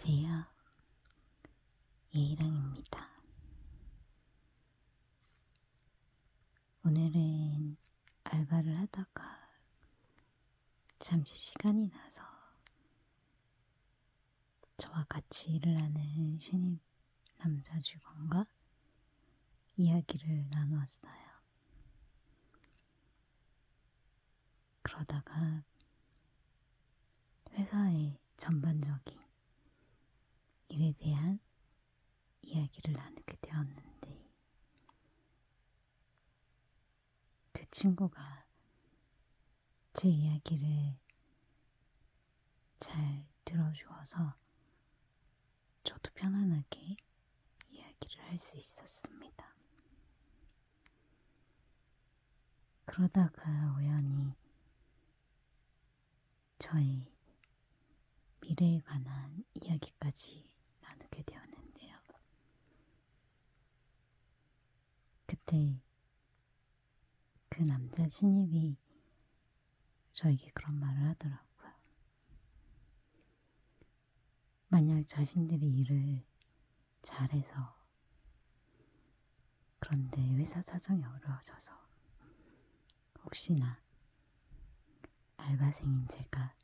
안녕하세요. 예이랑입니다. 오늘은 알바를 하다가 잠시 시간이 나서 저와 같이 일을 하는 신입 남자 직원과 이야기를 나누었어요. 그러다가 회사의 전반적인 일에 대한 이야기를 나누게 되었는데, 그 친구가 제 이야기를 잘 들어주어서 저도 편안하게 이야기를 할 수 있었습니다. 그러다가 우연히 저의 미래에 관한 이야기까지 나누게 되었는데요. 그때 그 남자 신입이 저에게 그런 말을 하더라고요. 만약 자신들이 일을 잘해서 그런데 회사 사정이 어려워져서 혹시나 알바생인 제가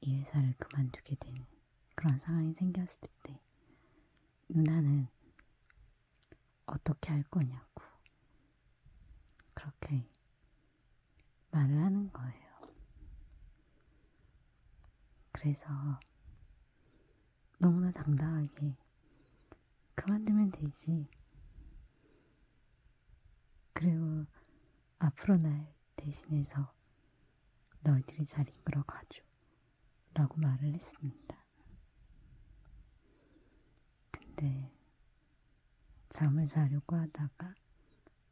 이 회사를 그만두게 되는 그런 상황이 생겼을 때 누나는 어떻게 할 거냐고 그렇게 말을 하는 거예요. 그래서 너무나 당당하게 그만두면 되지. 그리고 앞으로 날 대신해서 너희들이 잘 이끌어 가줘. 라고 말을 했습니다. 근데 잠을 자려고 하다가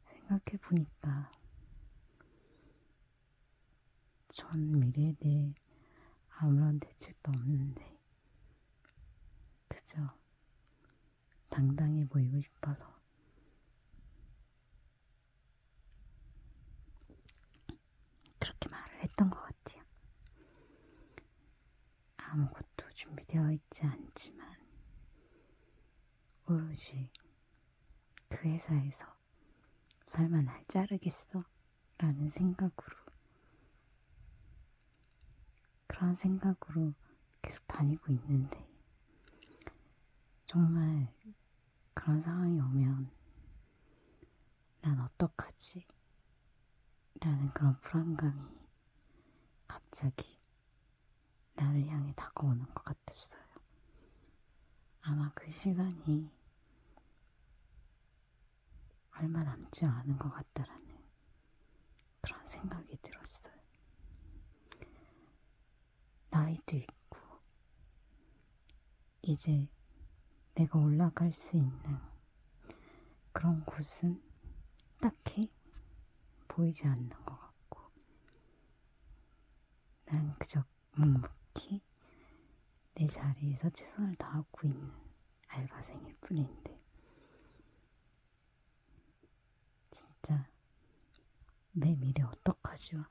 생각해 보니까 전 미래에 대해 아무런 대책도 없는데 그저 당당해 보이고 싶어서 그렇게 말을 했던 것 같아요. 아무것도 준비되어 있지 않지만 오로지 그 회사에서 설마 날 자르겠어? 라는 생각으로 그런 생각으로 계속 다니고 있는데 정말 그런 상황이 오면 난 어떡하지? 라는 그런 불안감이 갑자기 나를 향해 다가오는 것 같았어요. 아마 그 시간이 얼마 남지 않은 것 같다라는 그런 생각이 들었어요. 나이도 있고, 이제 내가 올라갈 수 있는 그런 곳은 딱히 보이지 않는 것 같고, 난 그저 묵묵히 내 자리에서 최선을 다하고 있는 알바생일 뿐인데, 진짜 내 미래 어떡하죠?